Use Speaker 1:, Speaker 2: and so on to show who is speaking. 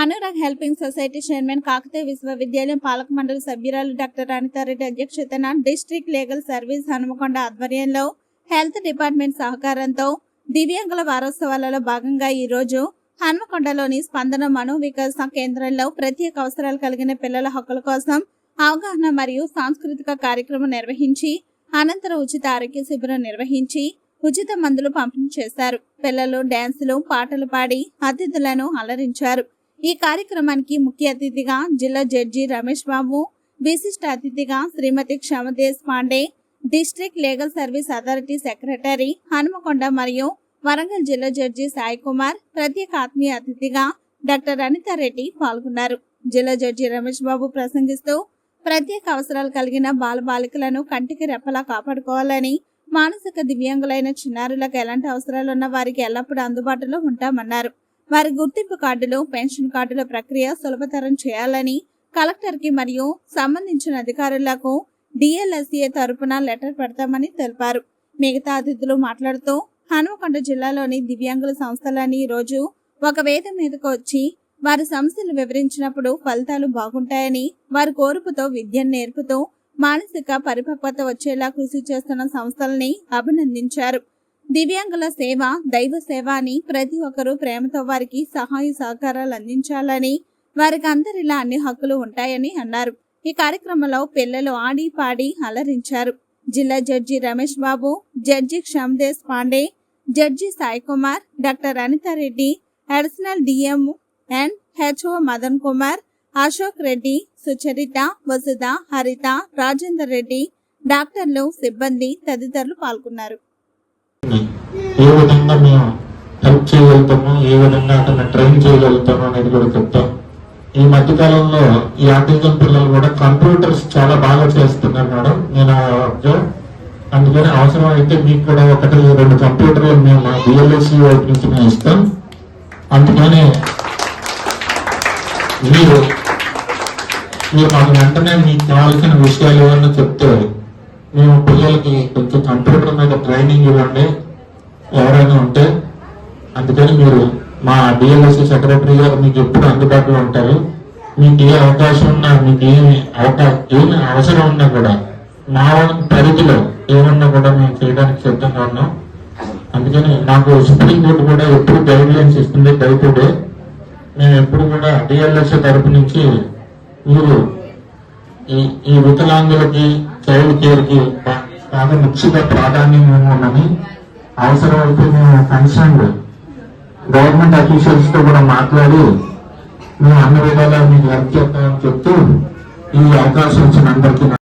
Speaker 1: Anurag helping society chairman Kakatiya విశ్వవిద్యాలయం పాలక మండలి సభ్యురాలు డాక్టర్ అనితారెడ్డి అధ్యక్షతన డిస్ట్రిక్ట్ లీగల్ సర్వీస్ హనుమకొండ ఆధ్వర్యంలో హెల్త్ డిపార్ట్మెంట్ సహకారంతో దివ్యాంగుల వారోత్సవాలలో భాగంగా ఈ రోజు హన్మకొండలోని స్పందన మనోవికాస కేంద్రంలో ప్రత్యేక అవసరాలు కలిగిన పిల్లల హక్కుల కోసం అవగాహన మరియు సాంస్కృతిక కార్యక్రమం నిర్వహించి అనంతరం ఉచిత ఆరోగ్య శిబిరం నిర్వహించి ఉచిత మందులు పంపిణీ చేశారు. పిల్లలు డ్యాన్సులు పాటలు పాడి అతిథులను అలరించారు. ఈ కార్యక్రమానికి ముఖ్య అతిథిగా జిల్లా జడ్జి రమేష్ బాబు విశిష్ట అతిథిగా Shrimati Kshamadesh Pande district legal service authority secretary Hanumakonda మరియు వరంగల్ జిల్లా జడ్జి సాయి కుమార్ ప్రత్యేక ఆత్మీయ అతిథిగా డాక్టర్ అనితారెడ్డి పాల్గొన్నారు. జిల్లా జడ్జి రమేష్ బాబు ప్రసంగిస్తూ ప్రత్యేక అవసరాలు కలిగిన బాలబాలికలను కంటికి రెప్పలా కాపాడుకోవాలని మానసిక దివ్యాంగులైన చిన్నారులకు ఎలాంటి అవసరాలు ఉన్న వారికి ఎల్లప్పుడూ అందుబాటులో ఉంటామన్నారు. వారి గుర్తింపు కార్డులు పెన్షన్ కార్డుల ప్రక్రియ సులభతరం చేయాలని కలెక్టర్కి మరియు సంబంధించిన అధికారులకు డిఎల్ఎస్ఏ తరపున లెటర్ పెడతామని తెలిపారు. మిగతా అతిథులు మాట్లాడుతూ హనుమకొండ జిల్లాలోని దివ్యాంగుల సంస్థలని రోజు ఒక వేద మీదకు వచ్చి వారి సమస్యలు వివరించినప్పుడు ఫలితాలు బాగుంటాయని వారి కోరుపుతో విద్యను నేర్పుతూ మానసిక పరిపక్వత వచ్చేలా కృషి చేస్తున్న సంస్థలని అభినందించారు. దివ్యాంగుల సేవ దైవ సేవ అని ప్రతి ఒక్కరూ ప్రేమతో వారికి సహాయ సహకారాలు అందించాలని వారికి అందరిలా అన్ని హక్కులు ఉంటాయని అన్నారు. ఈ కార్యక్రమంలో పిల్లలు ఆడి పాడి అలరించారు. జిల్లా judge Ramesh Babu judge Kshamadesh Pande judge Sai Kumar doctor Anitha Reddy additional DM and HO Madan Kumar Ashok Reddy Sucharitha Vasudha Haritha Rajender Reddy డాక్టర్లు సిబ్బంది తదితరులు పాల్గొన్నారు.
Speaker 2: విధంగా మేము హెల్ప్ చేయగలుగుతాము? ఏ విధంగా అతన్ని ట్రైన్ చేయగలుగుతాము అనేది కూడా చెప్తాం. ఈ మధ్య కాలంలో ఈ ఆర్టిజన్ పిల్లలు కూడా కంప్యూటర్స్ చాలా బాగా చేస్తున్నారు మేడం. నేను అందుకని అవసరం అయితే మీకు కూడా ఒకటి రెండు కంప్యూటర్లు మేము మా బిఎల్ఎస్సి వైపు నుంచి మేము ఇస్తాం. అందుకని మీరు మీరు మాకు వెంటనే మీకు కావాల్సిన విషయాలు ఏమన్నా చెప్తే మేము పిల్లలకి కొంచెం కంప్యూటర్ మీద ట్రైనింగ్ ఇవ్వండి. ఎవరైనా ఉంటే అందుకని మీరు మా డిఎల్ఎస్సి సెక్రటరీ గారు మీకు ఎప్పుడు అందుబాటులో ఉంటారు. మీకు ఏ అవకాశం ఉన్నా మీకు ఏమి అవకాశం ఏమి అవసరం ఉన్నా కూడా మా పరిధిలో ఏమన్నా కూడా మేము చేయడానికి సిద్ధంగా ఉన్నాం. అందుకని మాకు సుప్రీం కోర్టు కూడా ఎప్పుడు గైడ్ లైన్స్ ఇస్తుంది. డే మేము ఎప్పుడు కూడా డిఎల్ఎస్ తరపు నుంచి మీరు ఈ ఈ వికలాంగులకి చైల్డ్ కేర్కి బాగా ముఖ్యంగా ప్రాధాన్యం ఉన్నది అవసరం అయితే మేము కన్సర్న్ గవర్నమెంట్ అఫీషియల్స్తో కూడా మాట్లాడి మేము అన్ని విధాలా మీకు హెల్ప్ చేస్తామని చెప్తూ ఈ అవకాశం ఇచ్చిన అందరికీ